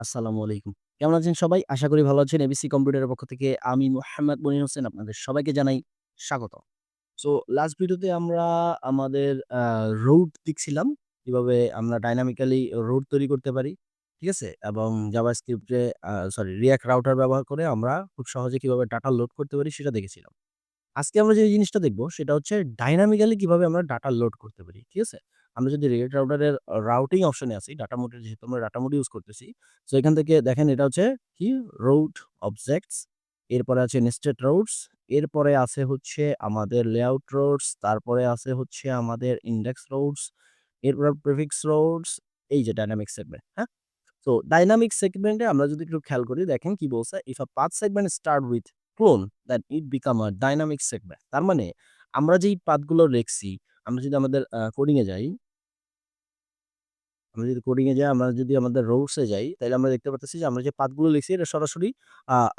আসসালামু আলাইকুম। কেমন আছেন সবাই? আশা করি ভালো আছেন। এবিসি কম্পিউটারের পক্ষ থেকে আমি মোহাম্মদ মনির হোসেন আপনাদের সবাইকে জানাই স্বাগত। সো লাস্ট ভিডিওতে আমরা আমাদের রুট দেখছিলাম। কীভাবে আমরা ডাইনামিক্যালি রোড তৈরি করতে পারি। ঠিক আছে? এবং জাভাস্ক্রিপ্ট এ, আ সরি রিঅ্যাক্ট রাউটার ব্যবহার করে আমরা খুব সহজে কীভাবে ডাটা লোড করতে পারি সেটা দেখেছিলাম। আজকে আমরা যে জিনিসটা দেখব সেটা হচ্ছে ডাইনামিক্যালি কীভাবে আমরা ডাটা লোড করতে পারি। ঠিক আছে? আমরা যদি রিঅ্যাক্ট রাউটারের রাউটিং অপশনে আসি ডাটা মোড এ যেহেতু আমরা ডাটা মোড ইউজ করতেছি। সো এখান থেকে দেখেন এটা হচ্ছে কি রোড অবজেক্টস, এরপরে আছে নেস্টেড রোডস এরপরে আছে হচ্ছে আমাদের লেআউট রোডস তারপরে আছে হচ্ছে আমাদের ইন্ডেক্স রোডস এরপরে প্রিফিক্স রোডস এই যে ডায়নামিক সেগমেন্ট, হ্যাঁ? তো ডায়নামিক সেগমেন্টে আমরা যদি একটু খেয়াল করি দেখেন কি বলছে? If a path segment start with colon then it become a dynamic segment. তার মানে আমরা যেই পাথগুলো রেখছি আমরা যদি আমাদের কোডিংয়ে যাই আমরা যদি কোডিংয়ে যাই, আমরা যদি আমাদের রোডসে যাই, তাহলে আমরা দেখতে পারতেছি যে আমরা যে পাথগুলো লিখছি এটা সরাসরি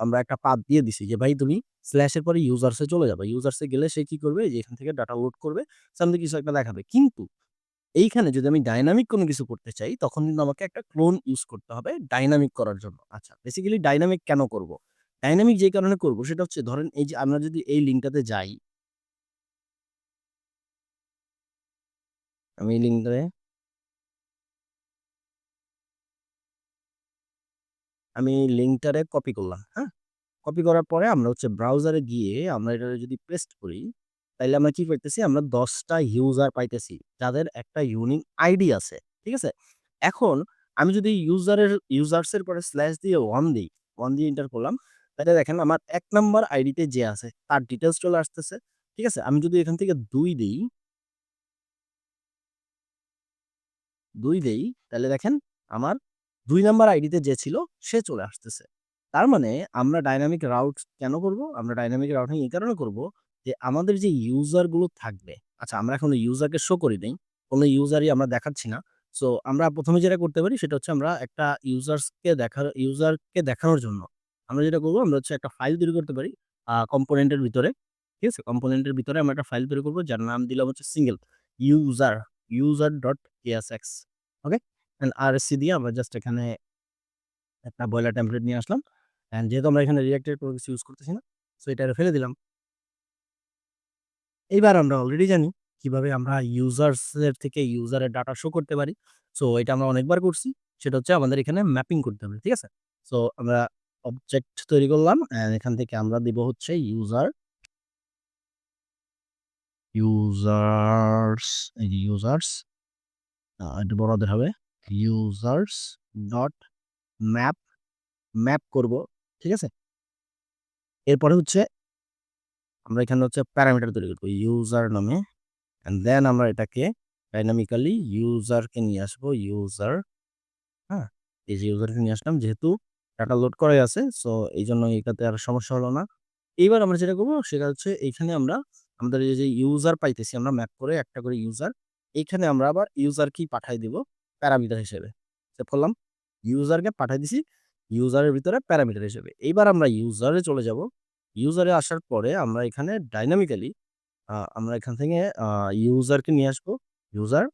আমরা একটা পাথ দিয়ে দিছি যে ভাই তুমি স্ল্যাশের পরে ইউজার্সে চলে যাবে ইউজার্সে গেলে সে কি করবে? যে এখান থেকে ডাটা লোড করবে, সামথিং কিছু একটা দেখাবে। কিন্তু এইখানে যদি আমি ডাইনামিক কোনো কিছু করতে চাই, তখন কিন্তু আমাকে একটা ক্লোন ইউজ করতে হবে ডাইনামিক করার জন্য। আচ্ছা, বেসিক্যালি ডাইনামিক কেন করব? ডাইনামিক যে কারণে করব সেটা হচ্ছে ধরেন এই যে আমরা যদি এই লিঙ্কটাতে যাই আমি এই লিঙ্কটাতে আমি লিঙ্কটারে কপি করলাম, হ্যাঁ? কপি করার পরে আমরা হচ্ছে ব্রাউজারে গিয়ে আমরা এটা যদি পেস্ট করি, তাহলে আমরা কি পাইতেছি? আমরা ১০ টা ইউজার পাইতেছি, যাদের একটা ইউনিক আইডি আছে। ঠিক আছে? এখন আমি যদি ইউজারের ইউজার্স এর পরে স্ল্যাশ দিয়ে ওয়ান দিই ওয়ান দিয়ে এন্টার করলাম, তাহলে দেখেন আমার এক নাম্বার আইডিতে যে আছে তার ডিটেইলস চলে আসতেছে। ঠিক আছে? আমি যদি এখান থেকে দুই দেই দুই দেই, তাহলে দেখেন আমার ২ নাম্বার আইডিতে যে ছিল সে চলে আসতেছে। তার মানে আমরা ডায়নামিক রাউট কেন করব? আমরা ডায়নামিক রাউটিং এই কারণে করব যে আমাদের যে ইউজারগুলো থাকবে, আচ্ছা আমরা এখন ইউজারকে শো করি নাই। কোন ইউজারই আমরা দেখাচ্ছি না। সো আমরা প্রথমে যেটা করতে পারি সেটা হচ্ছে আমরা একটা ইউজার্সকে দেখার ইউজারকে দেখানোর জন্য আমরা যেটা করব আমরা হচ্ছে একটা ফাইল তৈরি করতে পারি আ কম্পোনেন্ট ভিতরে। ঠিক আছে? কম্পোনেন্টের ভিতরে আমরা একটা ফাইল তৈরি করব যার নাম দিলাম হচ্ছে single user user.jsx okay? And RSC দিয়ে আমরা জাস্ট এখানে একটা বয়লার টেমপ্লেট নিয়ে আসলাম। অ্যান্ড যেহেতু আমরা এখানে রিঅ্যাক্ট এর কোনো কিছু ইউজ করতেছি না, সো এটারে ফেলে দিলাম। এইবার আমরা অলরেডি জানি কীভাবে আমরা ইউজার্স এর থেকে ইউজারের ডাটা শো করতে পারি। সো এটা আমরা অনেকবার করছি। সেটা হচ্ছে আমাদের এখানে ম্যাপিং করতে হবে। ঠিক আছে? সো আমরা অবজেক্ট তৈরি করলাম এখান থেকে আমরা দিব হচ্ছে ইউজার ইউজার্স ইউজার্স আ একটু বড় হবে। ইউজার্স ডট ম্যাপ, ম্যাপ করব। ঠিক আছে? এরপরে হচ্ছে আমরা এখানে হচ্ছে প্যারামিটার তৈরি করব ইউজার নামে। অ্যান্ড দেন আমরা এটাকে ডায়নামিক্যালি ইউজারকে নিয়ে আসব। ইউজার, হ্যাঁ? এই যে ইউজারকে নিয়ে আসলাম যেহেতু ডাটা লোড করাই আছে। সো এই জন্য এটাতে আর সমস্যা হলো না। এইবার আমরা যেটা করব সেটা হচ্ছে এইখানে আমরা আমাদের যে ইউজার পাইতেছি আমরা ম্যাপ করে একটা করে ইউজার। এইখানে আমরা আবার ইউজার কি পাঠায় দিব প্যারামিটার হিসেবে। সেভ করলাম। ইউজারকে পাঠায় দিছি ইউজারের ভিতরে প্যারামিটার হিসেবে। এইবার আমরা ইউজারে চলে যাব। ইউজারে আসার পরে আমরা এখানে ডাইনামিক্যালি আমরা এখান থেকে ইউজারকে নিয়ে আসব। ইউজার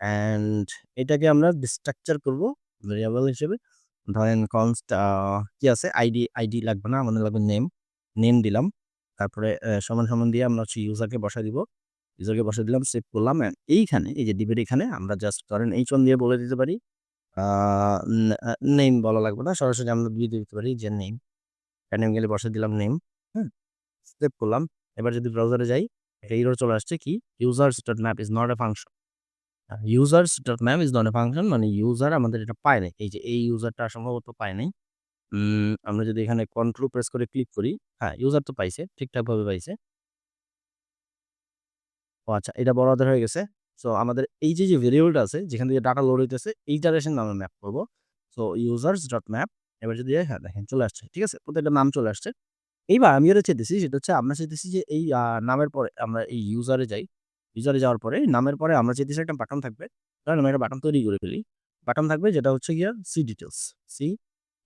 অ্যান্ড এটাকে আমরা ডিস্ট্রাকচার করব ভেরিয়েবল হিসেবে। ধরেন কনস্ট কি আছে আইডি, আইডি লাগবে না। আমাদের লাগবে নেম। নেম দিলাম। তারপরে সমান, সমান দিয়ে আমরা হচ্ছে ইউজারকে বসায় দিব। ইউজারকে বসায় দিলাম, সেভ করলাম। এইখানে এই যে ডিভের এখানে আমরা জাস্ট ধরেন h1 দিয়ে বলে দিতে পারি। নেম বলা লাগবে না। সরাসরি আমরা দিয়ে দিতে পারি যে নেম। গেলে বসে দিলাম নেম। হ্যাঁ সেভ করলাম। এবার যদি ব্রাউজারে যাই, এরর চলে আসছে কি? Users dot map is not a function function. Uh map is not a function মানে ইউজার আমাদের এটা পায় নাই। এই যে এই ইউজারটা সম্ভবত পায় নাই। আমরা যদি এখানে কন্ট্রোল প্রেস করে ক্লিক করি, হ্যাঁ, ইউজার তো পাইছে। ঠিকঠাকভাবে পাইছে। ও আচ্ছা, এটা বড় হাতের হয়ে গেছে। সো আমাদের এই যে, যে ভেরিয়েবলটা আছে যেখান থেকে ডাটা লোড হইতেছে এইটার এসে নামে ম্যাপ করব সো ইউজার্স ডট ম্যাপ এবার যদি হ্যাঁ, দেখেন চলে আসছে। ঠিক আছে? প্রত্যেকটা নাম চলে আসছে। এইবার আমি যেটা চাইতেছি সেটা হচ্ছে আমরা চাইতেছি যে এই নামের পরে আমরা এই ইউজারে যাই। ইউজারে যাওয়ার পরে নামের পরে আমরা চাইতেছি একটা বাটন থাকবে। ধরেন আমি একটা বাটন তৈরি করে ফেলি। বাটন থাকবে যেটা হচ্ছে গিয়া সি ডিটেলস সি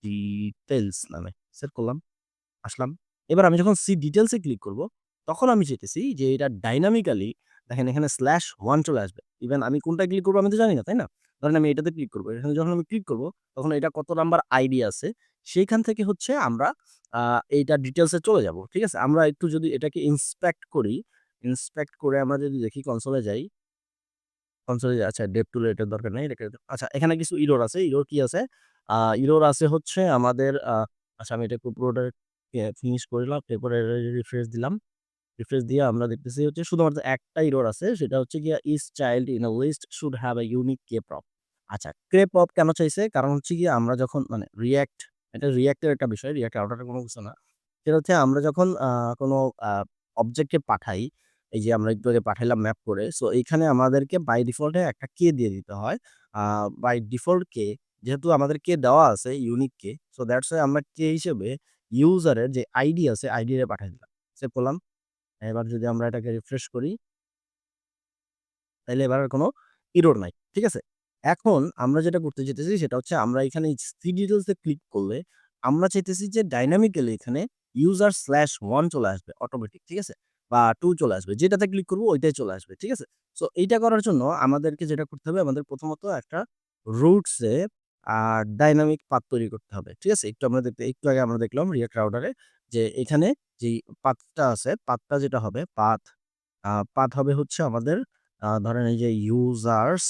ডিটেলস নামে। সেট করলাম। আসলাম। এবার আমি যখন সি ডিটেলসে ক্লিক করব, তখন আমি চাইতেছি যে এটা ডায়নামিক্যালি দেখেন এখানে স্ল্যাশ ওয়ান চলে আসবে। ইভেন আমি কোনটায় ক্লিক করব আমি তো জানি না, তাই না? ধরেন আমি এটাতে ক্লিক করব এখানে যখন আমি ক্লিক করব তখন এটা কত নাম্বার আইডি আছে সেইখান থেকে হচ্ছে আমরা এইটা ডিটেইলস এ চলে যাব। ঠিক আছে? আমরা একটু যদি এটাকে ইন্সপেক্ট করি, ইন্সপেক্ট করে আমরা যদি দেখি কনসোলে যাই। কনসোলে আচ্ছা ডেপ টুল এটার দরকার নেই আচ্ছা এখানে কিছু ইরোর আছে। ইরোর কি আছে? ইরোর আছে হচ্ছে আমাদের আচ্ছা আমি এটা পুরোটা ফিনিশ করলাম। এরপরে রিফ্রেশ দিলাম। রিফ্রেশ দিয়ে আমরা দেখতেছি হচ্ছে শুধুমাত্র একটা এরর আছে। সেটা হচ্ছে গিয়ে each child in list should have a unique key prop. আচ্ছা কেপ্রপ কেন চাইছে? কারণ হচ্ছে গিয়ে আমরা যখন মানে রিঅ্যাক্ট এটা রিঅ্যাক্ট এর একটা বিষয়। রিঅ্যাক্ট রাউটার এর কোনো কিছু না। সেটা হচ্ছে আমরা যখন কোনো আ অবজেক্ট কে পাঠাই, এই যে আমরা একটু আগে পাঠাইলাম ম্যাপ করে। সো এইখানে আমাদেরকে বাই ডিফল্টে একটা কে দিয়ে দিতে হয়। বাই ডিফল্ট কে যেহেতু আমাদের কে দেওয়া আছে ইউনিক কে। সো দ্যাটস আমরা কে হিসেবে ইউজারের যে আইডি আছে আইডি রে পাঠাই দিলাম। সেভ করলাম। এবার যদি আমরা এটাকে রিফ্রেশ করি তাইলে এবার আর কোনো এরর নাই। ঠিক আছে? এখন আমরা যেটা করতে চাইতেছি সেটা হচ্ছে আমরা এখানে সি ডিটেইলস এ ক্লিক করলে আমরা চাইতেছি যে ডাইনামিক্যালি এখানে ইউজার স্ল্যাশ 1 চলে আসবে অটোমেটিক। ঠিক আছে? বা টু চলে আসবে। যেটাতে ক্লিক করব ওইটাই চলে আসবে। ঠিক আছে? সো এইটা করার জন্য আমাদেরকে যেটা করতে হবে, আমাদের প্রথমত একটা রুটসে এ আ ডাইনামিক পাত তৈরি করতে হবে। ঠিক আছে? একটু আমরা দেখতে, একটু আগে আমরা দেখলাম রিঅ্যাক্ট রাউটার এ যে এখানে যে পাতটা আছে, পাতটা যেটা হবে আ পাথ হবে হচ্ছে আমাদের ধরেন এই যে ইউজার্স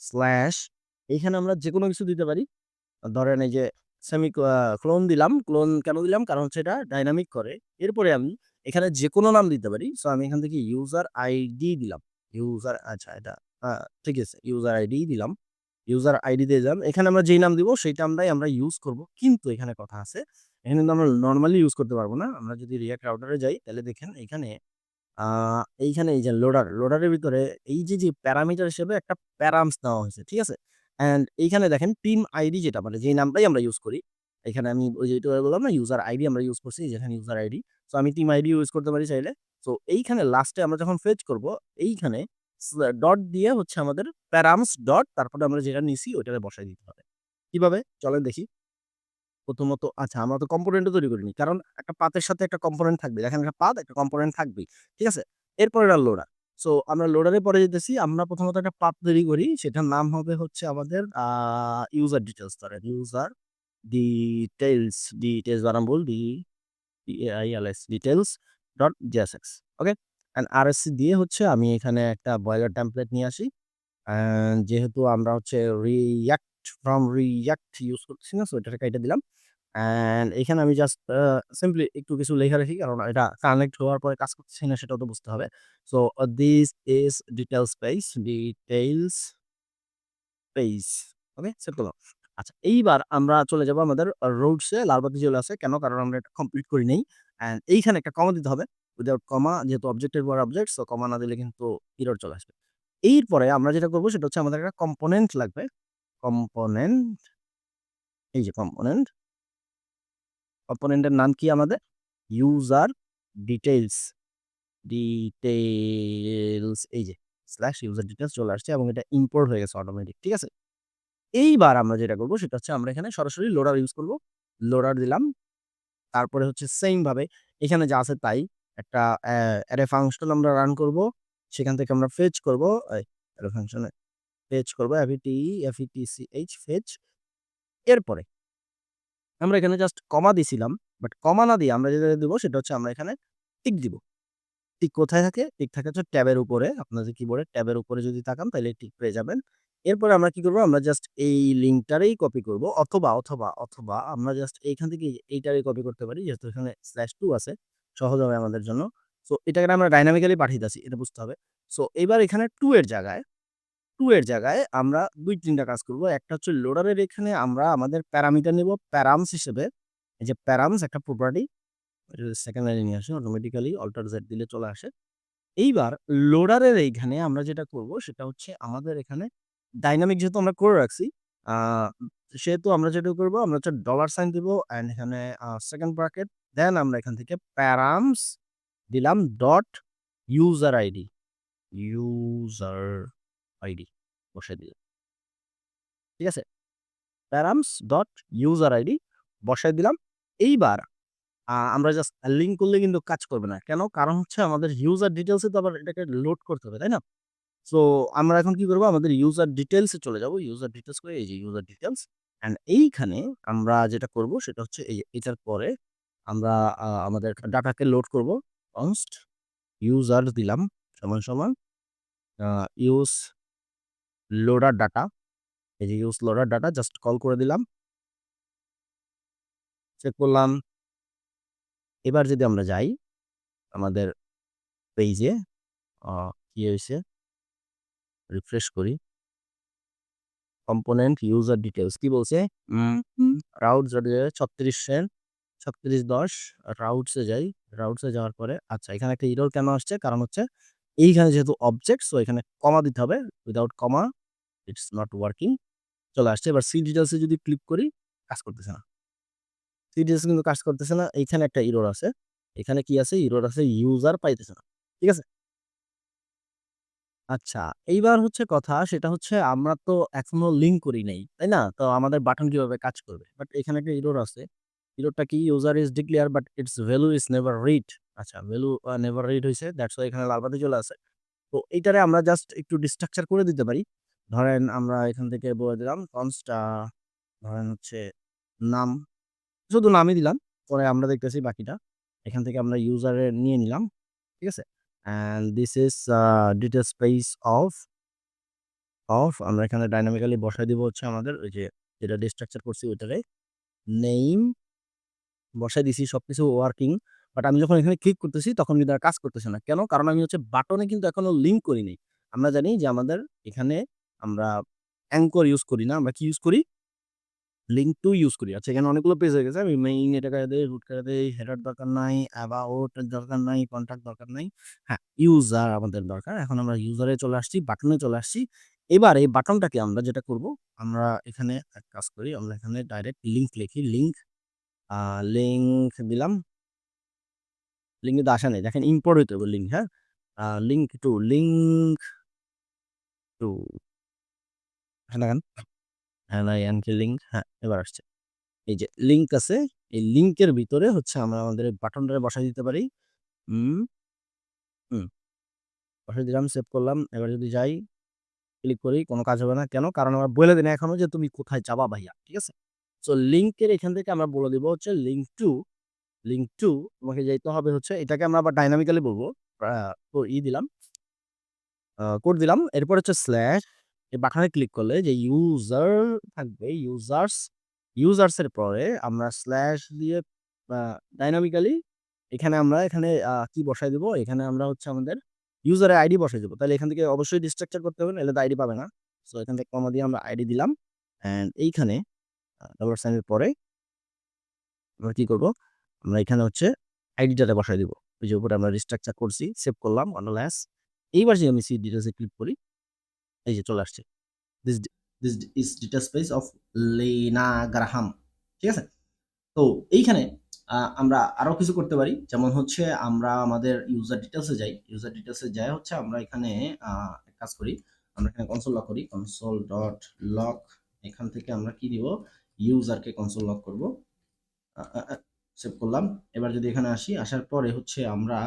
স্ল্যাশ এখানে আমরা যেকোনো কিছু দিতে পারি। ধরেন এই যে সেমি ক্লোন দিলাম। ক্লোন কেন দিলাম? কারণ হচ্ছে এটা ডাইনামিক করে। এরপরে আমি এখানে যেকোনো নাম দিতে পারি। সো আমি এখান থেকে ইউজার আইডি দিলাম। ইউজার আচ্ছা এটা, আ, ঠিক আছে। ইউজার আইডি দিলাম। ইউজার আইডি দিয়ে দিলাম। এখানে আমরা যেই নাম দিব, সেই নামটাই আমরা ইউজ করব। কিন্তু এখানে কথা আছে। এখানে কিন্তু আমরা নরমালি ইউজ করতে পারব না। আমরা যদি রিঅ্যাক্ট রাউটার যাই তাহলে দেখেন এখানে এইখানে এই যে লোডার, লোডারের ভিতরে এই যে, যে প্যারামিটার হিসেবে একটা প্যারামস নেওয়া হয়েছে। ঠিক আছে? অ্যান্ড এইখানে দেখেন টিম আইডি যেটা মানে যেই নামটাই আমরা ইউজ করি। এখানে আমি ওই যে একটু আগে বললাম না ইউজার আইডি আমরা ইউজ করছি। যেখানে ইউজার আইডি। সো আমি টিম আইডি ইউজ করতে পারি চাইলে। সো এইখানে লাস্টে আমরা যখন ফেচ করব এইখানে ডট দিয়ে হচ্ছে আমাদের প্যারামস ডট তারপরে আমরা যেটা নিছি ওইটারে বসায় দিতে হবে। কীভাবে? চলেন দেখি। প্রথমত আচ্ছা আমরা তো কম্পোনেন্ট তৈরি করিনি। কারণ একটা পাথের সাথে একটা কম্পোনেন্ট থাকবে। দেখেন একটা পাত, একটা কম্পোনেন্ট থাকবেই। ঠিক আছে? এরপরে এটা লোডার। সো আমরা লোডার পরে যেতেছি। আমরা প্রথমত একটা পাত তৈরি করি। সেটার নাম হবে হচ্ছে আমাদের ইউজার ডিটেলস ধরেন। ইউজার ডিটেইলস ডিটেলস বানান ভুল D T A I L S details dot JSX okay? And RSC দিয়ে হচ্ছে আমি এখানে একটা বয়লার টেমপ্লেট নিয়ে আসি। যেহেতু আমরা হচ্ছে রিঅ্যাক্ট ফ্রম রিঅ্যাক্ট ইউজ করতেছি না। সো এটারে কাইটা দিলাম। অ্যান্ড এখানে আমি জাস্ট সিম্পলি একটু কিছু লেখা রাখি। কারণ এটা কানেক্ট হওয়ার পরে কাজ করতেছি না, সেটাও তো বুঝতে হবে। So this is details space details space okay? Save করলাম। আচ্ছা এইবার আমরা চলে যাব আমাদের আ রুটস এ লাল বাতি জ্বলে আছে। কেন? কারণ আমরা এটা কমপ্লিট করি নাই। অ্যান্ড এইখানে একটা কমা দিতে হবে। উইথআউট কমা যেহেতু অবজেক্টের পর অবজেক্ট সো কমা না দিলে কিন্তু এরর চলে আসবে। এরপরে আমরা যেটা করব, সেটা হচ্ছে আমাদের একটা কম্পোনেন্ট লাগবে। কম্পোনেন্ট এই যে কম্পোনেন্ট কম্পোনেন্ট এর নাম কি আমাদের? ইউজার ডিটেইলস ডিটেইলস এই যে স্ল্যাশ ইউজার ডিটেইলস চলে আসছে এবং এটা ইম্পোর্ট হয়ে গেছে অটোমেটিক। ঠিক আছে? এইবার আমরা যেটা করব সেটা হচ্ছে আমরা এখানে সরাসরি লোডার ইউজ করব। লোডার দিলাম। তারপরে হচ্ছে সেইম ভাবে, এখানে যা আছে তাই একটা অ্যা অ্যারে ফাংশন আমরা রান করব। সেখান থেকে আমরা ফেচ করব। অ্যারে ফাংশনে ফেচ করব এফইটিই এফইটিসিএইচ ফেচ। এরপরে আমরা এখানে জাস্ট কমা দিছিলাম। বাট কমা না দিয়ে আমরা যেটা দিব সেটা হচ্ছে আমরা এখানে টিক দিব। টিক কোথায় থাকে? টিক থাকে হচ্ছে ট্যাবের উপরে। আপনাদের কিবোর্ডে ট্যাবের উপরে যদি তাকান তাহলে টিক পেয়ে যাবেন। এরপরে আমরা কি করব? আমরা জাস্ট এই লিঙ্কটারেই কপি করব। অথবা, অথবা, অথবা আমরা জাস্ট এইখান থেকে এইটারই কপি করতে পারি। যেহেতু এখানে স্ল্যাশ টু আছে। সহজ হবে আমাদের জন্য। সো এটাকে আমরা ডাইনামিক্যালি পাঠাইতাছি। এটা বুঝতে হবে। সো এবার এখানে 2 এর জায়গায় 2 এর জায়গায় আমরা ২-৩ টা কাজ করব। একটা হচ্ছে লোডারের এখানে আমরা আমাদের প্যারামিটার নিব প্যারামস হিসেবে। এই যে প্যারামস একটা প্রপার্টি সেকেন্ড লাইনে নিয়ে আসে অটোমেটিক্যালি অল্টার জেড দিলে চলে আসে। এইবার লোডারের এইখানে আমরা যেটা করব, সেটা হচ্ছে আমাদের এখানে ডাইনামিক যেহেতু আমরা করে রাখছি সেহেতু আমরা যেটা করব, আমরা হচ্ছে ডলার সাইন দিব অ্যান্ড এখানে সেকেন্ড ব্র্যাকেট দেন আমরা এখান থেকে প্যারামস দিলাম dot user ID user ID বসায় দিলাম। ঠিক আছে? প্যারামস ডট ইউজার আইডি বসায় দিলাম। এইবার আমরা জাস্ট লিঙ্ক করলে কিন্তু কাজ করবে না। কেন? কারণ হচ্ছে আমাদের ইউজার ডিটেলসে তো আবার এটাকে লোড করতে হবে, তাই না? সো আমরা এখন কি করব আমাদের ইউজার ডিটেলসে চলে যাব। ইউজার ডিটেলস করে এই যে ইউজার ডিটেলস অ্যান্ড এইখানে আমরা যেটা করব সেটা হচ্ছে এই এটার পরে আমরা আমাদের ডাটাকে লোড করব। const ইউজার দিলাম সমান, সমান ইউজ লোডার ডাটা। এই যে use loader data just call করে দিলাম। চেক করলাম। এবার যদি আমরা যাই আমাদের পেইজে আ, কি হয়েছে রিফ্রেশ করি। কম্পোনেন্ট ইউজার ডিটেলস কি বলছে? রাউট 36 এর 3610 রাউটস যাই। রাউটসে যাওয়ার পরে আচ্ছা এখানে একটা এরর কেন আসছে? কারণ হচ্ছে, এইখানে যেহেতু অবজেক্ট সো এখানে কমা দিতে হবে। Without comma it's not working. চলে আসছে। এবার সি ডিটেইলস এ যদি ক্লিক করি কাজ করতেছে না। সি ডিটেইলস কিন্তু কাজ করতেছে না। এইখানে একটা এরর আছে। এখানে কি আছে? এরর আছে ইউজার পাইতেছে না। ঠিক আছে? আচ্ছা, এইবার হচ্ছে কথা সেটা হচ্ছে আমরা তো এখনও লিঙ্ক করি নাই। তাই না? তো আমাদের বাটন কীভাবে কাজ করবে? বাট এখানে একটা ইরোর আছে। এররটা কি? User is declare but its value is never read. আচ্ছা ভ্যালু নেভার রিড হয়েছে দ্যাটস ওয়াই এখানে লালবাতি চলে আসে। তো এইটারে আমরা জাস্ট একটু ডিস্ট্রাকচার করে দিতে পারি। ধরেন আমরা এখান থেকে বলে দিলাম আ ধরেন হচ্ছে নাম। শুধু নামই দিলাম। পরে আমরা দেখতেছি বাকিটা। এখান থেকে আমরা ইউজারের নিয়ে নিলাম। ঠিক আছে? And this is detail space of of আমরা এখানে ডায়নামিক্যালি বসায় দিব হচ্ছে আমাদের, ওই যে যেটা ডিস্ট্রাকচার করছি ওইটারে নেইম বসায় দিছি, সবকিছু ওয়ার্কিং। বাট আমি যখন এখানে ক্লিক করতেছি, তখন কিন্তু আর কাজ করতেছে না। কেন? কারণ আমি হচ্ছে বাটনে কিন্তু এখনও লিঙ্ক করিনি আমরা জানি যে আমাদের এখানে আমরা অ্যাঙ্কর ইউজ করি না। আমরা কি ইউজ করি? লিঙ্ক টু ইউজ করি। আচ্ছা এখানে অনেকগুলো পেজ হয়ে গেছে। আমি মেইন এটা করে দেই, রুট করে দেই, হেডার দরকার নাই, অ্যাবাউট দরকার নাই, কনট্যাক্ট দরকার নাই। হ্যাঁ, ইউজার আমাদের দরকার। এখন আমরা ইউজারে চলে আসছি, বাটনে চলে আসছি। এবার এই বাটনটাকে আমরা যেটা করব, আমরা এখানে এক কাজ করি। আমরা এখানে ডাইরেক্ট লিঙ্ক লিখি। লিঙ্ক লিঙ্ক দিলাম। লিঙ্ক কিন্তু আসে নেই দেখেন ইম্পোর্ট হইতে হবে লিঙ্ক, হ্যাঁ? লিঙ্ক টু লিঙ্ক টু এখানে দেখেন। এন-আই-এন-কে লিঙ্ক হ্যাঁ, এবার আসছে। এই যে লিঙ্ক আছে। এই লিঙ্কের ভিতরে হচ্ছে আমরা আমাদের বাটনটারে বসায় দিতে পারি। হুম। হুম। বসায় দিলাম, সেভ করলাম। এবার যদি যাই, ক্লিক করি, কোনো কাজ হবে না। কেন? কারণ আমরা বলে দেই না এখনও যে তুমি কোথায় যাবা ভাইয়া। ঠিক আছে? সো লিঙ্কের এখান থেকে আমরা বলে দিব হচ্ছে লিঙ্ক টু লিঙ্ক টু তোমাকে যাইতে হবে হচ্ছে এটাকে আমরা আবার ডায়নামিক্যালি বলব। তো ই দিলাম। কোড দিলাম। এরপর হচ্ছে স্ল্যাশ এই বাটনে ক্লিক করলে যে ইউজার থাকবে ইউজার্স, ইউজার্স এর পরে আমরা স্ল্যাশ দিয়ে আ ডায়নামিক্যালি এখানে আমরা এখানে কি বসায় দিব? এখানে আমরা হচ্ছে আমাদের ইউজারের আইডি বসায় দিব। তাহলে এখান থেকে অবশ্যই ডিস্ট্রাকচার করতে হবে নাহলে তো আইডি পাবে না। সো এখান থেকে কমা দিয়ে আমরা আইডি দিলাম। অ্যান্ড এইখানে ডলার সাইনের পরে আমরা কি করব আমরা এখানে হচ্ছে আইডিটাতে বসায় দিব। ওই যে উপরে আমরা রিস্ট্রাকচার করছি, সেভ করলাম এস। এইবার যদি আমি সি ডিটেলসে ক্লিক করি, এই যে চলে আসছে। This this is detail space of Lena Graham. ঠিক আছে? তো এইখানে আমরা আরও কিছু করতে পারি। যেমন হচ্ছে আমরা আমাদের ইউজার ডিটেইলস এ যাই। ইউজার ডিটেইলস এ যায়া হচ্ছে আমরা এখানে কাজ করি। আমরা এখানে কনসোল লক করি। কনসোল ডট লক এখান থেকে আমরা কি দিব? ইউজারকে কনসোল লক করব। সেভ করলাম। এবার যদি এখানে আসি, আসার পরে হচ্ছে আমরা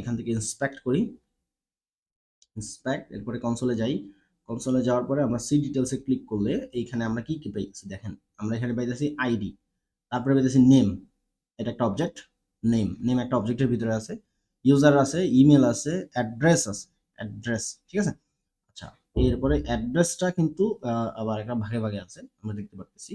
এখান থেকে ইন্সপেক্ট করি। ইন্সপেক্ট এরপরে কনসোলে যাই। কনসোলে যাওয়ার পরে আমরা সি ডিটেইলস এ ক্লিক করলে এইখানে আমরা কি, কি পাইতেছি দেখেন। আমরা এখানে পাইতেছি আইডি। তারপরে পাইতেছি নেম। এটা একটা অবজেক্ট। নেম। নেম একটা অবজেক্টের ভিতরে আছে। ইউজার আছে, ইমেল আছে, অ্যাড্রেস আছে। অ্যাড্রেস। ঠিক আছে? আচ্ছা, এরপরে অ্যাড্রেসটা কিন্তু আবার একটা ভাগে, ভাগে আছে। আমরা দেখতে পারতেছি।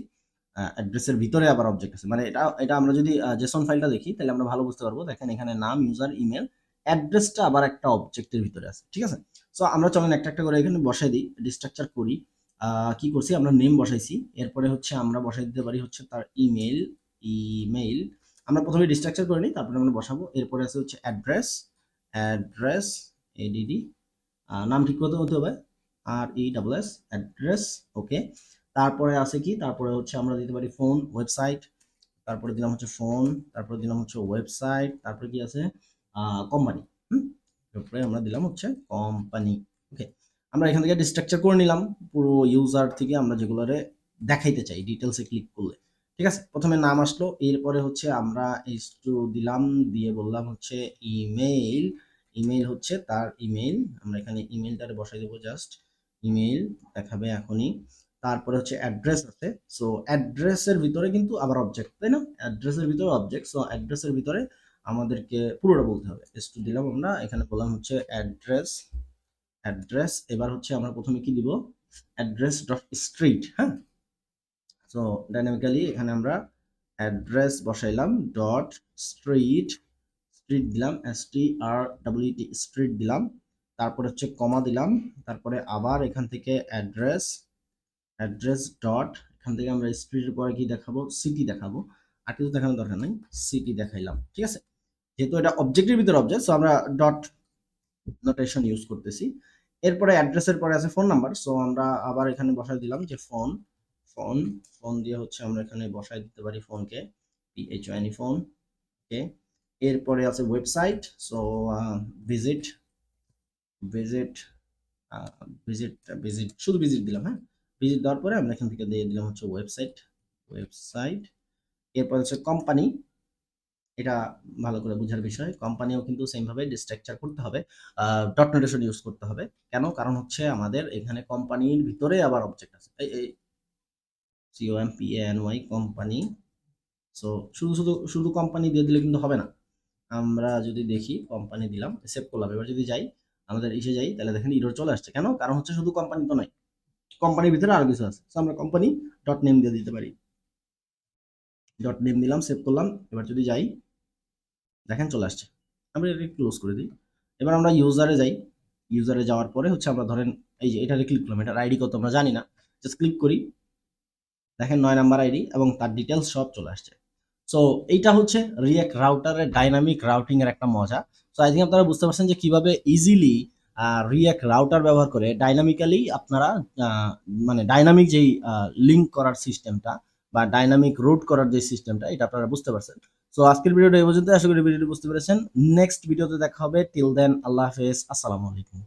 অ্যাড্রেসের ভিতরে আবার অবজেক্ট আছে। মানে এটা এটা আমরা যদি জেসন ফাইলটা দেখি তাহলে আমরা ভালো বুঝতে পারব। দেখেন এখানে নাম, ইউজার, ইমেইল, অ্যাড্রেসটা আবার একটা অবজেক্টের ভিতরে আছে। ঠিক আছে? সো আমরা চলেন একটা, একটা করে এখানে বসাই দিই। ডিস্ট্রাকচার করি। কি করছি? আমরা নেম বসাইছি। এরপরে হচ্ছে আমরা বসায় দিতে পারি হচ্ছে তার ইমেইল, ইমেইল। আমরা প্রথমে ডিস্ট্রাকচার করে নিই। তারপরে আমরা বসাবো। এরপরে আছে হচ্ছে অ্যাড্রেস, অ্যাড্রেস, এডিডি নাম ঠিক করতে হতে হবে। R E double S address okay. তারপরে আছে কি? তারপরে হচ্ছে আমরা দিতে পারি ফোন, ওয়েবসাইট। তারপরে দিলাম হচ্ছে ফোন, তারপরে দিলাম হচ্ছে ওয়েবসাইট, তারপরে কি আছে? কোম্পানি। হুম? তারপরে আমরা দিলাম হচ্ছে কোম্পানি। ওকে। আমরা এখান থেকে ডিস্ট্রাকচার করে নিলাম। পুরো ইউজার থেকে আমরা যেগুলারে দেখাইতে চাই ডিটেলসে ক্লিক করলে। ঠিক আছে? প্রথমে নাম আসলো। এরপরে হচ্ছে আমরা এইচ2 দিলাম। দিয়ে বললাম হচ্ছে ইমেইল। ইমেইল হচ্ছে তার ইমেইল আমরা এখানে ইমেইলটা বসাই দেবো জাস্ট ইমেইল দেখাবে এখনই, তারপরে হচ্ছে অ্যাড্রেস আছে সো অ্যাড্রেসের ভিতরে কিন্তু আবার অবজেক্ট তাই না অ্যাড্রেসের ভিতরে অবজেক্ট সো অ্যাড্রেসের ভিতরে আমাদেরকে পুরোটা বলতে হবে। এসটু দিলাম আমরা, এখানে বললাম হচ্ছে অ্যাড্রেস অ্যাড্রেস এবার হচ্ছে আমরা প্রথমে কি দিব? অ্যাড্রেস ডট স্ট্রিট হ্যাঁ? সো ডাইনামিক্যালি এখানে আমরা অ্যাড্রেস বসাইলাম ডট স্ট্রিট স্ট্রিট দিলাম S T R W T street দিলাম, তারপরে হচ্ছে কমা দিলাম, তারপরে আবার এখান থেকে অ্যাড্রেস অ্যাড্রেস ডট এখান থেকে আমরা স্ট্রিটের পরে কি দেখাবো? সিটি দেখাবো। আর কিছু দেখানোর দরকার নেই সিটি দেখাইলাম, ঠিক আছে? যেহেতু এটা অবজেক্টের ভিতরে অবজেক্ট সো আমরা ডট নোটেশন ইউজ করতেছি। এরপরে অ্যাড্রেসের পরে আছে ফোন নাম্বার সো আমরা আবার এখানে বসাই দিলাম যে ফোন ফোন ফোন দিয়ে হচ্ছে আমরা এখানে বসাই দিতে পারি ফোনকে পিএইচওএনই ফোন ওকে এরপরে আছে website so visit visit visit visit শুধু ভিজিট দিলাম হ্যাঁ? ভিজিট দেওয়ার পরে আমরা এখান থেকে দিয়ে দিলাম হচ্ছে ওয়েবসাইট ওয়েবসাইট এরপর হচ্ছে কোম্পানি এটা ভালো করে বোঝার বিষয়। কোম্পানিও কিন্তু সেমভাবে ডিস্ট্রাকচার করতে হবে ডট নোটেশন ইউজ করতে হবে। কেন? কারণ হচ্ছে আমাদের এখানে কোম্পানির ভিতরে আবার অবজেক্ট আছে। এই COM P N Y company. So শুধু শুধু শুধু কোম্পানি দিয়ে দিলে কিন্তু হবে না। আমরা যদি দেখি কোম্পানি দিলাম সেভ করলাম। এবার যদি যাই, আমাদের এসে যাই, তাহলে দেখেন ইরোর চলে আসছে। কেন? কারণ হচ্ছে শুধু কোম্পানি তো নয় কোম্পানির ভিতরে আরও কিছু আছে। So, আমরা কোম্পানি ডট নেম দিয়ে দিতে পারি। ডট নেম দিলাম সেভ করলাম। এবার যদি যাই দেখেন চলে আসছে। আমরা এটা ক্লোজ করে দিই। এবার আমরা ইউজারে যাই। ইউজারে যাওয়ার পরে হচ্ছে আমরা ধরেন এই যে এটারে ক্লিক করলাম। এটার আইডি কত আমরা জানি না। জাস্ট ক্লিক করি। দেখেন নয় নাম্বার আইডি এবং তার ডিটেলস সব চলে আসছে। সো এইটা হচ্ছে রিয়াক্ট রাউটারের ডাইনামিক রাউটিং এর একটা মজা। সো আই থিঙ্ক আপনারা বুঝতে পারছেন যে কীভাবে ইজিলি রিয়াক্ট রাউটার ব্যবহার করে ডাইনামিক্যালি আপনারা মানে ডাইনামিক যেই লিঙ্ক করার সিস্টেমটা বা ডাইনামিক রুট করার যে সিস্টেমটা এটা আপনারা বুঝতে পারছেন। সো আজকের ভিডিওটা এই পর্যন্ত আশা করি ভিডিওটি বুঝতে পেরেছেন। নেক্সট ভিডিওতে দেখা হবে। টিল দেন আল্লাহ হাফেজ। আসসালামু আলাইকুম।